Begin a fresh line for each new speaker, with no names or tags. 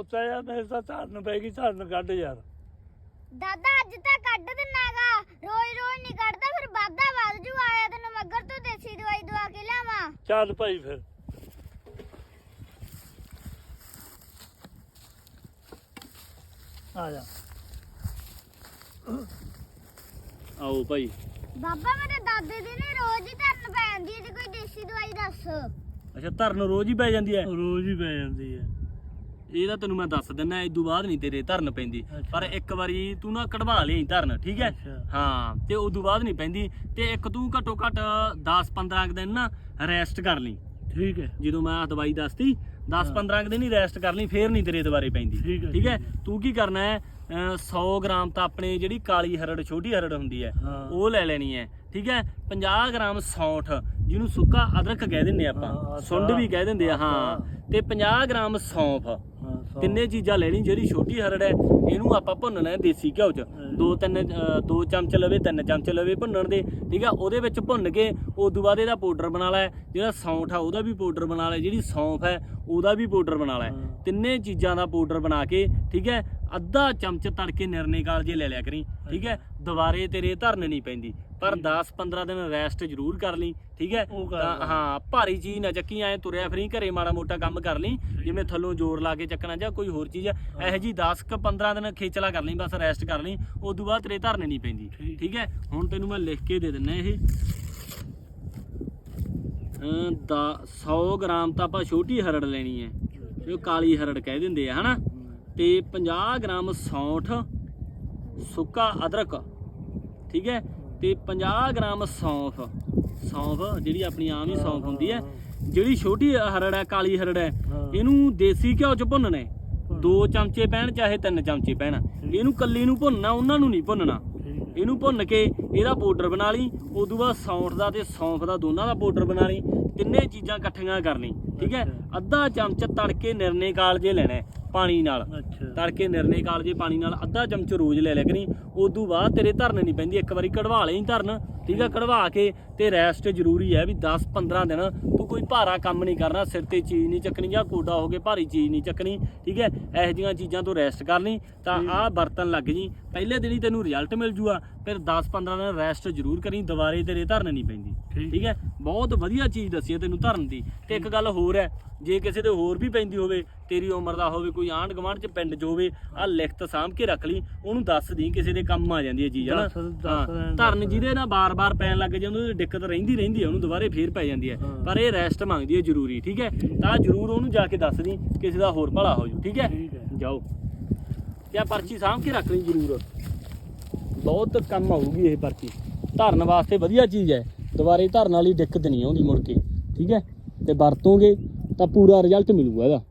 ਪੋਤਾ ਯਾਰ ਮੇਰੇ ਤਾਂ ਧਰਨ ਪੈ ਗਈ ਧਰਨ ਕੱਢ ਯਾਰ।
ਦਾਦਾ ਅੱਜ ਤਾਂ ਕੱਢ ਦਿਨਾਗਾ। ਰੋਜ਼ ਰੋਜ਼ ਨਹੀਂ ਕੱਢਦਾ ਫਿਰ ਵਾਧਾ ਵੱਧ ਜੂ ਆਇਆ ਤੈਨੂੰ ਮੱਗਰ ਤੋਂ ਦੇਸੀ ਦਵਾਈ ਦਵਾ ਕੇ ਲਿਆਵਾਂ।
ਚੱਲ ਭਾਈ ਫਿਰ। ਆ ਜਾ।
ਆਓ ਭਾਈ।
ਬਾਬਾ ਮੇਰੇ ਦਾਦੇ ਦੀ ਨੇ ਰੋਜ਼ ਹੀ ਧਰਨ ਪੈ ਜਾਂਦੀ ਹੈ ਜੇ ਕੋਈ ਦੇਸੀ ਦਵਾਈ ਦੱਸ।
ਅੱਛਾ ਧਰਨ ਰੋਜ਼ ਹੀ ਪੈ ਜਾਂਦੀ ਹੈ?
ਰੋਜ਼ ਹੀ ਪੈ ਜਾਂਦੀ ਹੈ।
ਇਹ ਤਾਂ ਤੈਨੂੰ ਮੈਂ ਦੱਸ ਦਿੰਦਾ ਇਦੋਂ ਬਾਅਦ ਨਹੀਂ ਤੇਰੇ ਧਰਨ ਪੈਂਦੀ। ਪਰ ਇੱਕ ਵਾਰੀ ਤੂੰ ਨਾ ਕਢਵਾ ਲਈ ਧਰਨ ਠੀਕ ਹੈ। ਹਾਂ ਤੇ ਉਦੋਂ ਬਾਅਦ ਨਹੀਂ ਪੈਂਦੀ। ਤੇ ਇੱਕ ਤੂੰ ਘੱਟੋ ਘੱਟ 10 15 ਕੁ ਦਿਨ ਨਾ ਰੈਸਟ ਕਰ ਲਈ।
ਠੀਕ ਹੈ।
ਜਦੋਂ ਮੈਂ ਦਵਾਈ ਦੱਸਤੀ 10 15 ਕੁ ਦਿਨ ਹੀ ਰੈਸਟ ਕਰ ਲਈ ਫੇਰ ਨਹੀਂ ਤੇਰੇ ਦੁਬਾਰੇ ਪੈਂਦੀ।
ਠੀਕ ਹੈ,
ਤੂੰ ਕੀ ਕਰਨਾ ਹੈ? ਅਹ 100 ਗ੍ਰਾਮ ਤਾਂ ਆਪਣੇ ਜਿਹੜੀ ਕਾਲੀ ਹਰੜ ਛੋਟੀ ਹਰੜ ਹੁੰਦੀ ਹੈ। ਉਹ ਲੈ ਲੈਣੀ ਹੈ। ਠੀਕ ਹੈ? 50 ਗ੍ਰਾਮ ਸੌਂਠ ਜਿਹਨੂੰ ਸੁੱਕਾ ਅਦਰਕ ਕਹਿ ਦਿੰਦੇ ਆਪਾਂ। ਸੁੰਡ ਵੀ ਕਹਿ ਦਿੰਦੇ ਆ ਹਾਂ। ਤੇ 50 ਗ੍ਰਾਮ ਸੌਂਫ। ਤਿੰਨੇ ਚੀਜ਼ਾਂ ਲੈਣੀ ਜਿਹੜੀ ਛੋਟੀ ਹਰੜ ਹੈ ਇਹਨੂੰ ਆਪਾਂ ਭੁੰਨਣਾ ਹੈ ਦੇਸੀ ਘਿਓ 'ਚ। ਦੋ ਤਿੰਨ ਦੋ ਚਮਚ ਲਵੇ ਤਿੰਨ ਚਮਚ ਲਵੇ ਭੁੰਨਣ ਦੇ ਠੀਕ ਆ? ਉਹਦੇ ਵਿੱਚ ਭੁੰਨ ਕੇ ਉਸ ਤੋਂ ਬਾਅਦ ਇਹਦਾ ਪਾਊਡਰ ਬਣਾ ਲੈ ਜਿਹੜਾ ਸੌਂਠ ਆ ਉਹਦਾ ਵੀ ਪਾਊਡਰ ਬਣਾ ਲੈ ਜਿਹੜੀ ਸੌਂਫ ਹੈ ਉਹਦਾ ਵੀ ਪਾਊਡਰ ਬਣਾ ਲੈ। ਤਿੰਨੇ ਚੀਜ਼ਾਂ ਦਾ ਪਾਊਡਰ ਬਣਾ ਕੇ ਠੀਕ ਹੈ? ਅੱਧਾ ਚਮਚ ਤੜਕੇ ਨਿਰਨੇ ਕਾਲ ਜੇ ਲੈ ਲਿਆ ਕਰੀ ਠੀਕ ਹੈ? ਦੁਬਾਰੇ ਤੇਰੇ ਧਰਨ ਨਹੀਂ ਪੈਂਦੀ। ਪਰ 10 15 ਦਿਨ ਰੈਸਟ ਜ਼ਰੂਰ ਕਰ ਲਈ ਠੀਕ ਹੈ? ਤਾਂ। ਹਾਂ। ਭਾਰੀ ਚੀਜ਼ ਨਾ ਚੱਕੀ ਐ ਤੁਰਿਆ ਫਰੀ ਘਰੇ ਮਾੜਾ ਮੋਟਾ ਕੰਮ ਕਰ ਲਈ ਜਿਵੇਂ ਥੱਲੋਂ ਜ਼ੋਰ ਲਾ ਕੇ ਚੱਕਣਾ ਜਾਂ ਕੋਈ ਹੋਰ ਚੀਜ਼ ਇਹੋ ਜੀ 10 ਕ 15 ਦਿਨ ਖੇਚਲਾ ਕਰ ਲਈ ਬਸ ਰੈਸਟ ਕਰ ਲਈ ਉਸ ਤੋਂ ਬਾਅਦ ਤੇਰੇ ਧਰਨ ਨਹੀਂ ਪੈਂਦੀ
ਠੀਕ।
ਹੈ? ਹੁਣ ਤੈਨੂੰ ਮੈਂ ਲਿਖ ਕੇ ਦੇ ਦਿੰਨਾ ਇਹ। ਦਾ 100 ਗ੍ਰਾਮ ਤਾਂ ਆਪਾਂ ਛੋਟੀ ਹਰੜ ਲੈਣੀ ਹੈ ਜੋ ਕਾਲੀ ਹਰੜ ਕਹਿ ਦਿੰਦੇ ਆ ਹਨਾ? ਤੇ 50 ਗ੍ਰਾਮ ਸੌਂਠ ਸੁੱਕਾ ਅਦਰਕ ਠੀਕ ਹੈ? ਤੇ 50 ਗ੍ਰਾਮ ਸੌਂਫ। ਸੌਂਫ ਜਿਹੜੀ ਆਪਣੀ ਆਮ ਹੀ ਸੌਂਫ ਹੁੰਦੀ ਹੈ। ਜਿਹੜੀ ਛੋਟੀ ਹਰੜ ਹੈ ਕਾਲੀ ਹਰੜ ਹੈ। ਇਹਨੂੰ ਦੇਸੀ ਘਿਓ ਚ ਭੁੰਨਣਾ। ਦੋ ਚਮਚੇ ਪੈਣ ਚਾਹੇ ਤਿੰਨ ਚਮਚੇ ਪੈਣ। ਇਹਨੂੰ ਕੱਲੀ ਨੂੰ ਭੁੰਨਣਾ ਉਹਨਾਂ ਨੂੰ ਨਹੀਂ ਭੁੰਨਣਾ। ਇਹਨੂੰ ਭੁੰਨ ਕੇ ਇਹਦਾ ਪਾਊਡਰ ਬਣਾ ਲਈ। ਉਦੋਂ ਬਾਅਦ ਸੌਂਠ ਦਾ ਤੇ ਸੌਂਫ ਦਾ ਦੋਨਾਂ ਦਾ ਪਾਊਡਰ ਬਣਾ ਲਈ। ਤਿੰਨੇ ਚੀਜ਼ਾਂ ਇਕੱਠੀਆਂ ਕਰ ਲਈ ਠੀਕ ਹੈ। ਅੱਧਾ ਚਮਚ ਤੜਕੇ ਨਿਰਨੇ ਕਾਲ ਜੇ ਲੈਣਾ ਪਾਣੀ ਨਾਲ।
ਅੱਛਾ।
ਤੜਕੇ ਨਿਰਨੇ ਕਾਲ ਜੇ ਪਾਣੀ ਨਾਲ ਅੱਧਾ ਚਮਚ ਰੋਜ਼ ਲੈ ਲਿਆ ਕਰੀ ਉਦੋਂ ਬਾਅਦ ਤੇਰੇ ਧਰਨ ਨਹੀਂ ਪੈਂਦੀ ਇੱਕ ਵਾਰੀ ਕਢਵਾ ਲਈ ਧਰਨ ਠੀਕ ਆ? ਕਢਵਾ ਕੇ ਤੇ ਰੈਸਟ ਜ਼ਰੂਰੀ ਹੈ ਵੀ 10 15 ਦਿਨ ਤੂੰ ਕੋਈ ਭਾਰਾ ਕੰਮ ਨਹੀਂ ਕਰਨਾ ਸਿਰ ਤੇ ਚੀਜ਼ ਨਹੀਂ ਚੱਕਣੀ ਜਾਂ ਕੋਡਾ ਹੋ ਕੇ ਭਾਰੀ ਚੀਜ਼ ਨਹੀਂ ਚੱਕਣੀ ਠੀਕ ਹੈ ਇਹੋ ਜਿਹੀਆਂ ਚੀਜ਼ਾਂ ਤੋਂ ਰੈਸਟ ਕਰ ਲਈ ਤਾਂ ਆਹ ਬਰਤਨ ਲੱਗ ਜੀ। ਪਹਿਲੇ ਦਿਨ ਹੀ ਤੈਨੂੰ ਰਿਜ਼ਲਟ ਮਿਲ ਜੂਗਾ ਫਿਰ 10 15 ਦਿਨ ਰੈਸਟ ਜ਼ਰੂਰ ਕਰੀ ਦੁਬਾਰੇ ਤੇਰੇ ਧਰਨ ਨਹੀਂ ਪੈਂਦੀ
ਠੀਕ।
ਹੈ ਬਹੁਤ ਵਧੀਆ ਚੀਜ਼ ਦੱਸੀ ਹੈ ਤੈਨੂੰ ਧਰਨ ਦੀ। ਤੇ ਇੱਕ ਗੱਲ ਹੋਰ ਹੈ ਜੇ ਕਿਸੇ ਦੇ ਹੋਰ ਵੀ ਪੈਂਦੀ ਹੋਵੇ ਤੇਰੀ ਉਮਰ ਦਾ ਹੋਵੇ ਕੋਈ ਆਂਢ ਗੁਆਂਢ ਚ ਪਿੰਡ ਚ ਹੋਵੇ ਆ ਲਿਖਤ ਸਾਂਭ ਕੇ ਰੱਖ ਲਈ ਉਹਨੂੰ ਦੱਸ ਦੀ ਕਿਸੇ ਦੇ ਕੰਮ ਆ ਜਾਂਦੀ ਹੈ ਚੀਜ਼ ਹਨਾ? ਹਾਂ, ਧਰਨ ਜਿਹਦੇ ਨਾਲ ਬਾਰ-ਬਾਰ ਪੈਣ ਲੱਗ ਜਾਂਦੀ ਉਹਦੀ ਦਿੱਕਤ ਰਹਿੰਦੀ ਰਹਿੰਦੀ ਹੈ ਉਹਨੂੰ ਦੁਬਾਰੇ ਫੇਰ ਪੈ ਜਾਂਦੀ
ਹੈ।
ਪਰ ਇਹ ਰੈਸਟ ਮੰਗਦੀ ਹੈ ਜ਼ਰੂਰੀ ਠੀਕ ਹੈ? ਤਾਂ ਜ਼ਰੂਰ ਉਹਨੂੰ ਜਾ ਕੇ ਦੱਸ ਦੀ ਕਿਸੇ ਦਾ ਹੋਰ ਭਲਾ ਹੋ ਜੂ ਠੀਕ ਹੈ?
ਠੀਕ ਹੈ।
ਜਾਓ। ਤੇ ਆ ਪਰਚੀ ਸਾਂਭ ਕੇ ਰੱਖ ਲਈ ਜ਼ਰੂਰ। ਬਹੁਤ ਕੰਮ ਆਊਗੀ ਇਹ ਪਰਚੀ। ਧਰਨ ਵਾਸਤੇ ਵਧੀਆ ਚੀਜ਼ ਹੈ। ਦੁਬਾਰੇ ਧਰਨ ਵਾਲੀ ਦਿੱਕਤ ਨਹੀਂ ਆਉਂਦੀ ਮੁੜ ਕੇ ਠੀਕ ਹੈ? ਤੇ ਵਰਤੋਗੇ ਤਾਂ ਪੂਰਾ ਰਿਜ਼ਲਟ ਮਿਲੂਗਾ ਇਹਦਾ।